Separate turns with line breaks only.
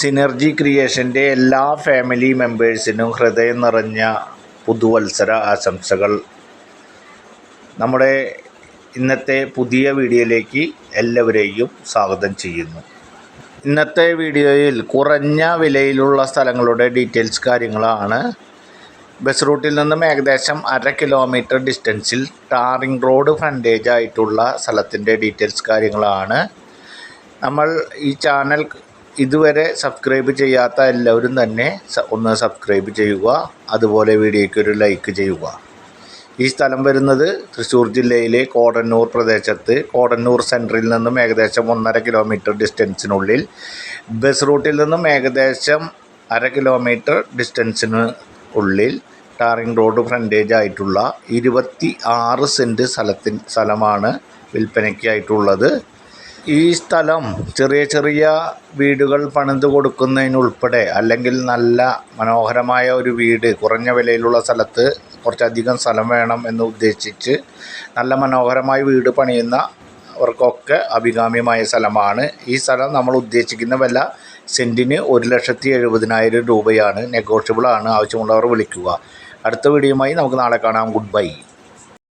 Synergy ക്രിയേഷന്റെ എല്ലാ family മെമ്പേഴ്സിനും ഹൃദയം നിറഞ്ഞ പുതുവത്സര ആശംസകൾ. നമ്മുടെ ഇന്നത്തെ പുതിയ വീഡിയോയിലേക്ക് എല്ലാവരെയും സ്വാഗതം ചെയ്യുന്നു. ഇന്നത്തെ വീഡിയോയിൽ കുറഞ്ഞ വിലയിലുള്ള സ്ഥലങ്ങളുടെ ഡീറ്റെയിൽസ് കാര്യങ്ങളാണ്. ബസ് റൂട്ടിൽ നിന്നും ഏകദേശം അര കിലോമീറ്റർ ഡിസ്റ്റൻസിൽ ടാറിംഗ് റോഡ് ഫ്രണ്ടേജ് ആയിട്ടുള്ള സ്ഥലത്തിന്റെ ഡീറ്റെയിൽസ് കാര്യങ്ങളാണ്. നമ്മൾ ഈ ചാനൽ ഇതുവരെ സബ്സ്ക്രൈബ് ചെയ്യാത്ത എല്ലാവരും തന്നെ ഒന്ന് സബ്സ്ക്രൈബ് ചെയ്യുക. അതുപോലെ വീഡിയോയ്ക്ക് ഒരു ലൈക്ക് ചെയ്യുക. ഈ സ്ഥലം വരുന്നത് തൃശ്ശൂർ ജില്ലയിലെ കോടന്നൂർ പ്രദേശത്ത്. കോടന്നൂർ സെന്ററിൽ നിന്നും ഏകദേശം ഒന്നര കിലോമീറ്റർ ഡിസ്റ്റൻസിനുള്ളിൽ ബസ് റൂട്ടിൽ നിന്നും ഏകദേശം അര കിലോമീറ്റർ ഡിസ്റ്റൻസിന് ഉള്ളിൽ ടാറിംഗ് റോഡ് ഫ്രണ്ടേജ് ആയിട്ടുള്ള ഇരുപത്തി ആറ് സെന്റ് സ്ഥലത്തിൻ സ്ഥലമാണ് വിൽപ്പനയ്ക്കായിട്ടുള്ളത്. ഈ സ്ഥലം ചെറിയ ചെറിയ വീടുകൾ പണിത് കൊടുക്കുന്നതിനുൾപ്പെടെ അല്ലെങ്കിൽ നല്ല മനോഹരമായ ഒരു വീട് കുറഞ്ഞ വിലയിലുള്ള സ്ഥലത്ത് കുറച്ചധികം സ്ഥലം വേണം എന്ന് ഉദ്ദേശിച്ച് നല്ല മനോഹരമായ വീട് പണിയുന്ന അവർക്കൊക്കെ അഭികാമ്യമായ സ്ഥലമാണ്. ഈ സ്ഥലം നമ്മൾ ഉദ്ദേശിക്കുന്ന വില സെന്റിന് ഒരു ലക്ഷത്തി എഴുപതിനായിരം രൂപയാണ്. നെഗോഷ്യബിളാണ്. ആവശ്യമുള്ളവർ വിളിക്കുക. അടുത്ത വീഡിയോയുമായി നമുക്ക് നാളെ കാണാം. Good bye.